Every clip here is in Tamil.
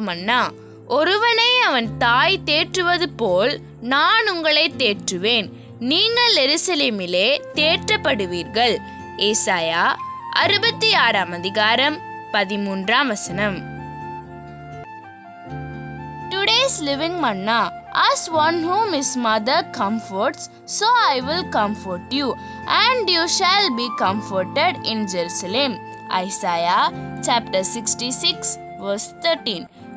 ஜீவமன்னா ஒருவனை அவன் தாய் தேற்றுவது போல் நான் உங்களை தேற்றுவேன் நீங்கள் எருசலேமிலே தேற்றப்படுவீர்கள் ஏசாயா அறுபத்தி ஆறாம் அதிகாரம் பதிமூன்றாம் வசனம் Today's living manna. As one whom his mother comforts, so I will comfort you, and you shall be comforted in Jerusalem. Isaiah chapter 66, verse 13.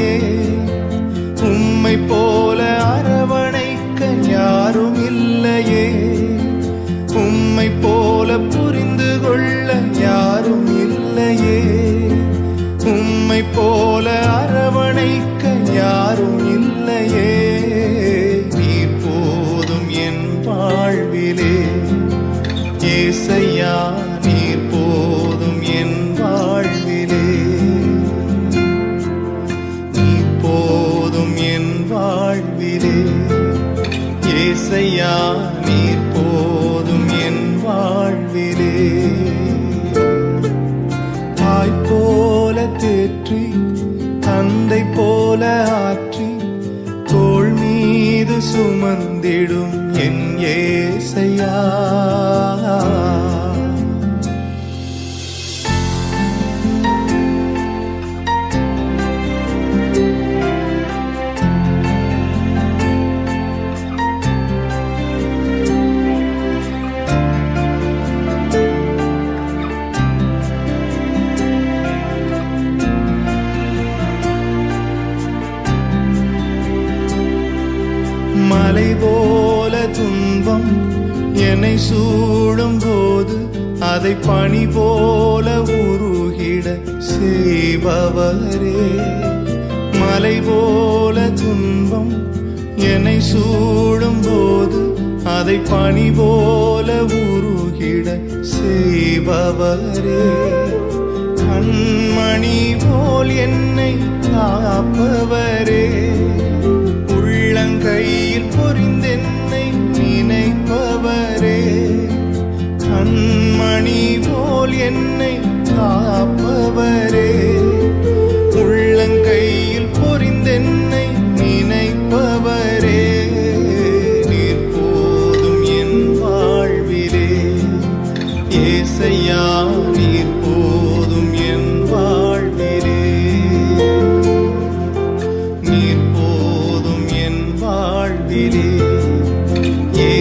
தாயே உம்மை போல அரவணைக்க யாரும் இல்லையே. உம்மை போல வாழ்விலே. ஏசையா நீர் போதும் என் வாழ்விலே. தாய் போல தேற்றி தந்தை போல ஆற்றி தோல் மீது சுமந்திடும் என் ஏசையா. மலை போல துன்பம் என்னை சூடும் போது அதை பணி போல உருகிட செய்பவரே. மலை போல துன்பம் என்னை சூடும் போது அதை பணி போல உருகிட செய்பவரே. கண்மணி போல் என்னை காப்பவரே. உள்ளங்கையில்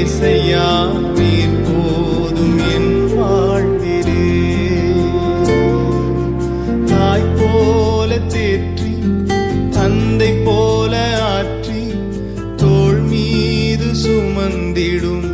இசையா நீர் போதும் என் வாழ்விலே. தாய் போல தேற்றி தந்தை போல ஆற்றி தோல் மீது சுமந்திடும்